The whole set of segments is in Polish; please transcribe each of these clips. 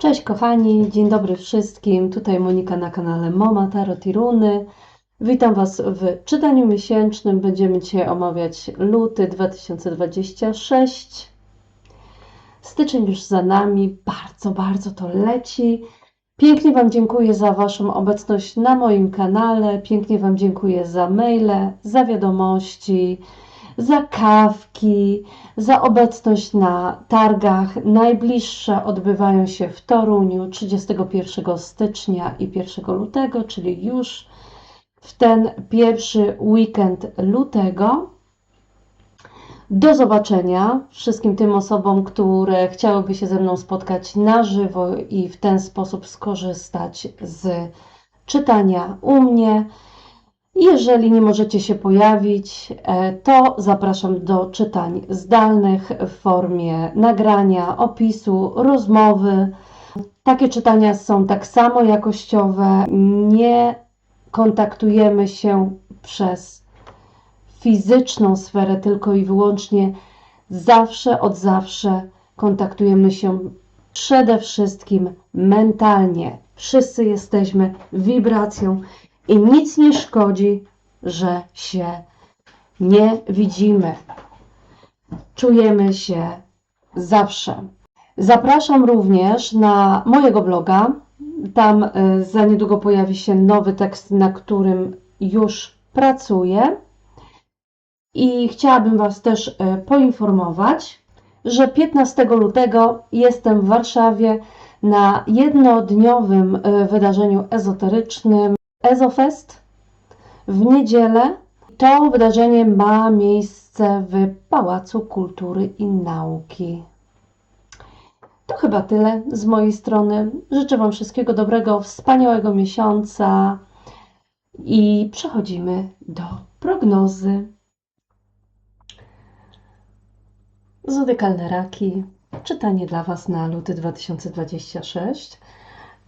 Cześć kochani, dzień dobry wszystkim. Tutaj Monika na kanale Mama Tarot i Runy. Witam Was w czytaniu miesięcznym. Będziemy dzisiaj omawiać luty 2026. Styczeń już za nami, bardzo, bardzo to leci. Pięknie Wam dziękuję za Waszą obecność na moim kanale. Pięknie Wam dziękuję za maile, za wiadomości, za kawki, za obecność na targach. Najbliższe odbywają się w Toruniu 31 stycznia i 1 lutego, czyli już w ten pierwszy weekend lutego. Do zobaczenia wszystkim tym osobom, które chciałyby się ze mną spotkać na żywo i w ten sposób skorzystać z czytania u mnie. Jeżeli nie możecie się pojawić, e, to zapraszam do czytań zdalnych w formie nagrania, opisu, rozmowy. Takie czytania są tak samo jakościowe. Nie kontaktujemy się przez fizyczną sferę, tylko i wyłącznie zawsze od zawsze kontaktujemy się przede wszystkim mentalnie. Wszyscy jesteśmy wibracją i nic nie szkodzi, że się nie widzimy. Czujemy się zawsze. Zapraszam również na mojego bloga. Tam y, za niedługo pojawi się nowy tekst, na którym już pracuję. I chciałabym Was też y, poinformować, że 15 lutego jestem w Warszawie na jednodniowym y, wydarzeniu ezoterycznym EzoFest w niedzielę. To wydarzenie ma miejsce w Pałacu Kultury i Nauki. To chyba tyle z mojej strony. Życzę Wam wszystkiego dobrego, wspaniałego miesiąca i przechodzimy do prognozy. Zodykalne raki. Czytanie dla Was na luty 2026.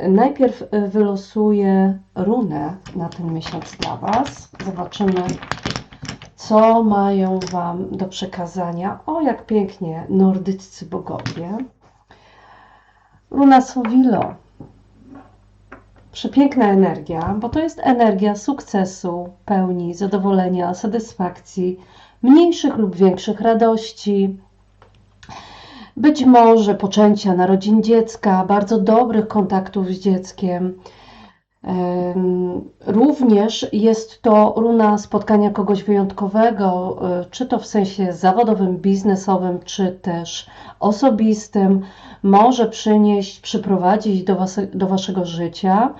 Najpierw y, wylosuję runę na ten miesiąc dla Was. Zobaczymy, co mają Wam do przekazania. O, jak pięknie nordyccy bogowie. Runa Sowilo. Przepiękna energia, bo to jest energia sukcesu, pełni, zadowolenia, satysfakcji, mniejszych lub większych radości, być może poczęcia narodzin dziecka, bardzo dobrych kontaktów z dzieckiem. Również jest to runa spotkania kogoś wyjątkowego, e, czy to w sensie zawodowym, biznesowym, czy też osobistym. Może przynieść, przyprowadzić do, was, do waszego życia,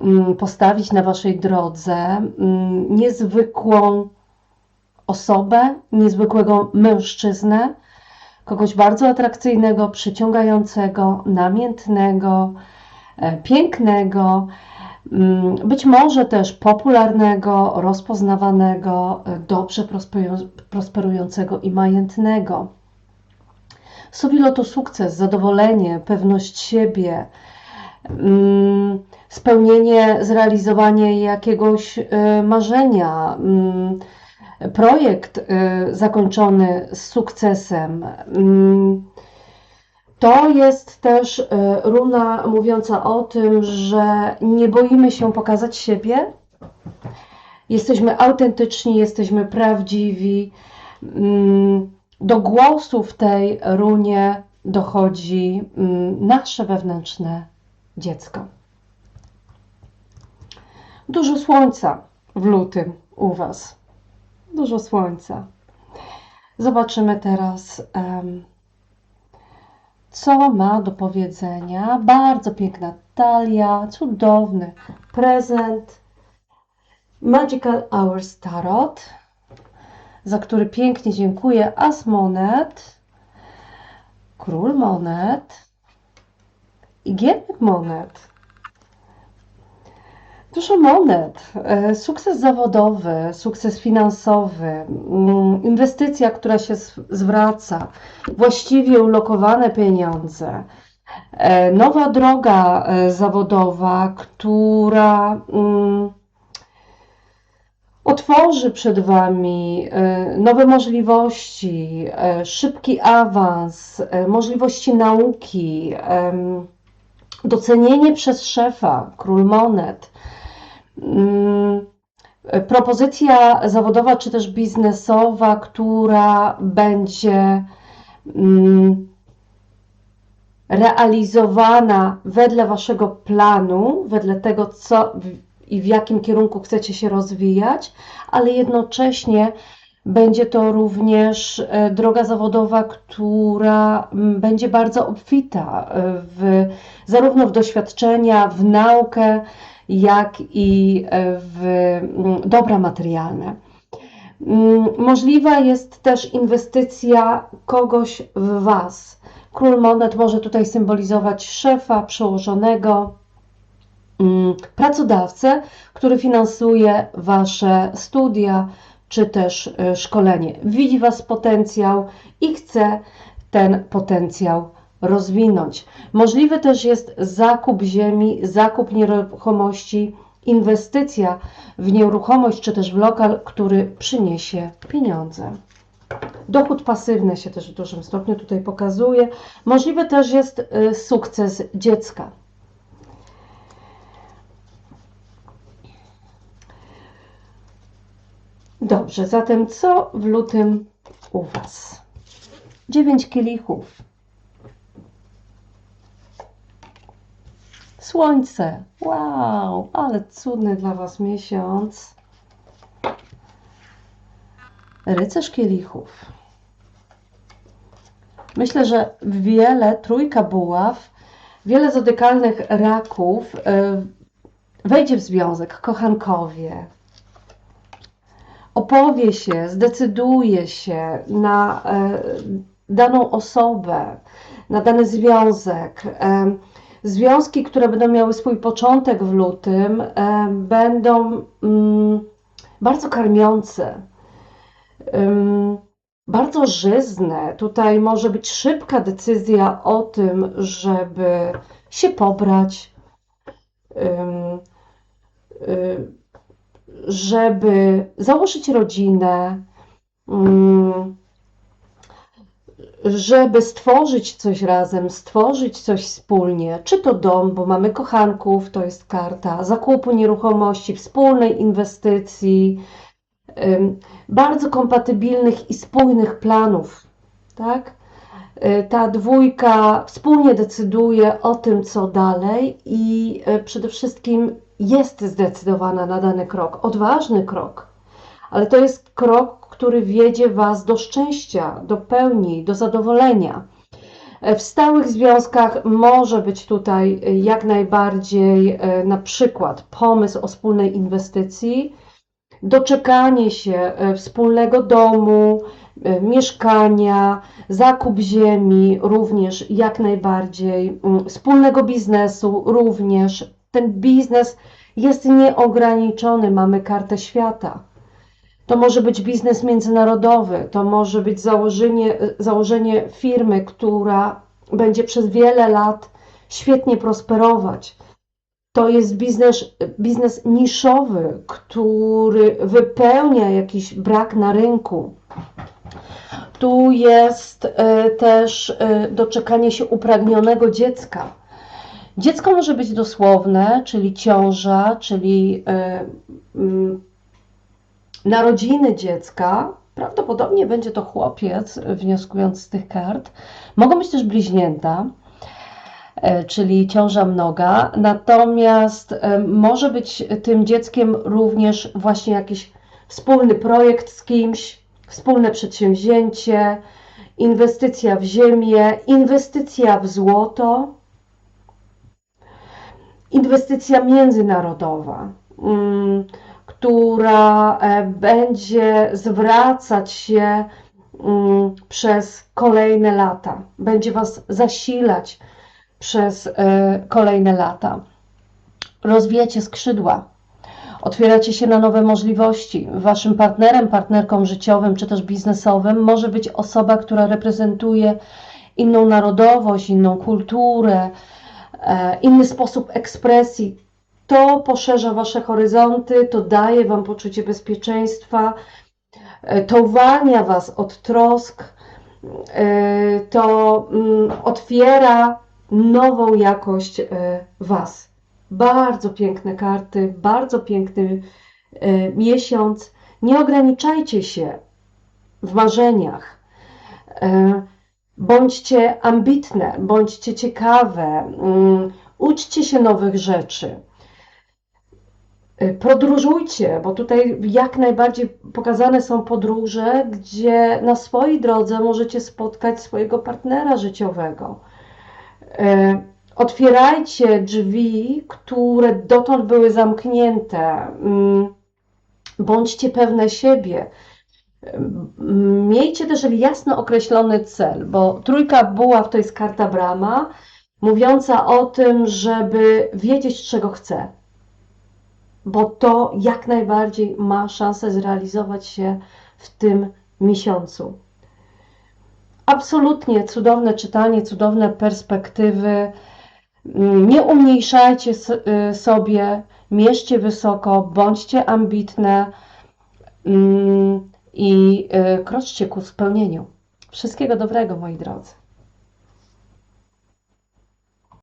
mm, postawić na waszej drodze mm, niezwykłą osobę, niezwykłego mężczyznę, kogoś bardzo atrakcyjnego, przyciągającego, namiętnego, e, pięknego, mm, być może też popularnego, rozpoznawanego, e, dobrze prosperującego i majętnego. Sowilo to sukces, zadowolenie, pewność siebie, mm, spełnienie, zrealizowanie jakiegoś e, marzenia mm, projekt y, zakończony z sukcesem. Mm, to jest też y, runa mówiąca o tym, że nie boimy się pokazać siebie. Jesteśmy autentyczni, jesteśmy prawdziwi. Mm, do głosu w tej runie dochodzi mm, nasze wewnętrzne dziecko. Dużo słońca w lutym u Was dużo słońca. Zobaczymy teraz, co ma do powiedzenia. Bardzo piękna talia, cudowny prezent. Magical Hours Tarot, za który pięknie dziękuję. As monet, król monet i gierek monet. Dużo monet, e, sukces zawodowy, sukces finansowy, mm, inwestycja, która się zwraca, właściwie ulokowane pieniądze, e, nowa droga e, zawodowa, która mm, otworzy przed Wami nowe możliwości, szybki awans, możliwości nauki docenienie przez szefa, król monet, propozycja zawodowa czy też biznesowa, która będzie mm, realizowana wedle waszego planu, wedle tego, co i w jakim kierunku chcecie się rozwijać, ale jednocześnie będzie to również e, droga zawodowa, która będzie bardzo obfita e, w, zarówno w doświadczenia, w naukę, jak i e, w dobra materialne. Możliwa jest też inwestycja kogoś w Was. Król monet może tutaj symbolizować szefa, przełożonego, pracodawcę, który finansuje Wasze studia, czy też e, szkolenie. Widzi Was potencjał i chce ten potencjał rozwinąć. Możliwy też jest zakup ziemi, zakup nieruchomości, inwestycja w nieruchomość czy też w lokal, który przyniesie pieniądze. Dochód pasywny się też w dużym stopniu tutaj pokazuje. Możliwy też jest e, sukces dziecka. Dobrze, zatem co w lutym u Was? Dziewięć kielichów. Słońce. Wow, ale cudny dla Was miesiąc. Rycerz kielichów. Myślę, że wiele, trójka buław, wiele zodykalnych raków y, wejdzie w związek, kochankowie, opowie się, zdecyduje się na e, daną osobę, na dany związek. E, związki, które będą miały swój początek w lutym, e, będą mm, bardzo karmiące, bardzo żyzne. Tutaj może być szybka decyzja o tym, żeby się pobrać. Żeby założyć rodzinę, mm, żeby stworzyć coś razem, stworzyć coś wspólnie, czy to dom, bo mamy kochanków, to jest karta zakupu nieruchomości, wspólnej inwestycji, bardzo kompatybilnych i spójnych planów, tak? Y, ta dwójka wspólnie decyduje o tym, co dalej i y, przede wszystkim jest zdecydowana na dany krok, odważny krok, ale to jest krok, który wiedzie Was do szczęścia, do pełni, do zadowolenia. W stałych związkach może być tutaj jak najbardziej e, na przykład pomysł o wspólnej inwestycji, doczekanie się e, wspólnego domu, e, mieszkania, zakup ziemi również jak najbardziej, mm, wspólnego biznesu również ten biznes jest nieograniczony, mamy kartę świata. To może być biznes międzynarodowy, to może być założenie, założenie firmy, która będzie przez wiele lat świetnie prosperować. To jest biznes, biznes niszowy, który wypełnia jakiś brak na rynku. Tu jest e, też e, doczekanie się upragnionego dziecka Dziecko może być dosłowne, czyli ciąża, czyli yy, narodziny dziecka. Prawdopodobnie będzie to chłopiec, wnioskując z tych kart. Mogą być też bliźnięta, yy, czyli ciąża mnoga. Natomiast yy, może być tym dzieckiem również właśnie jakiś wspólny projekt z kimś, wspólne przedsięwzięcie, inwestycja w ziemię, inwestycja w złoto inwestycja międzynarodowa, mm, która e, będzie zwracać się mm, przez kolejne lata, będzie Was zasilać przez e, kolejne lata. Rozwijacie skrzydła, otwieracie się na nowe możliwości. Waszym partnerem, partnerką życiowym czy też biznesowym może być osoba, która reprezentuje inną narodowość, inną kulturę, E, inny sposób ekspresji. To poszerza Wasze horyzonty, to daje Wam poczucie bezpieczeństwa, e, to uwalnia Was od trosk, e, to mm, otwiera nową jakość e, Was. Bardzo piękne karty, bardzo piękny miesiąc. Nie ograniczajcie się w marzeniach. Bądźcie ambitne, bądźcie ciekawe, mm, uczcie się nowych rzeczy. Y, Podróżujcie, bo tutaj jak najbardziej pokazane są podróże, gdzie na swojej drodze możecie spotkać swojego partnera życiowego. E, Otwierajcie drzwi, które dotąd były zamknięte. Mm, Bądźcie pewne siebie. Mm, Miejcie też jasno określony cel, bo trójka buław to jest karta brama, mówiąca o tym, żeby wiedzieć, czego chcę bo to jak najbardziej ma szansę zrealizować się w tym miesiącu. Absolutnie cudowne czytanie, cudowne perspektywy. Mm, Nie umniejszajcie y, sobie, mierzcie wysoko, bądźcie ambitne mm, i y, kroczcie ku spełnieniu. Wszystkiego dobrego, moi drodzy.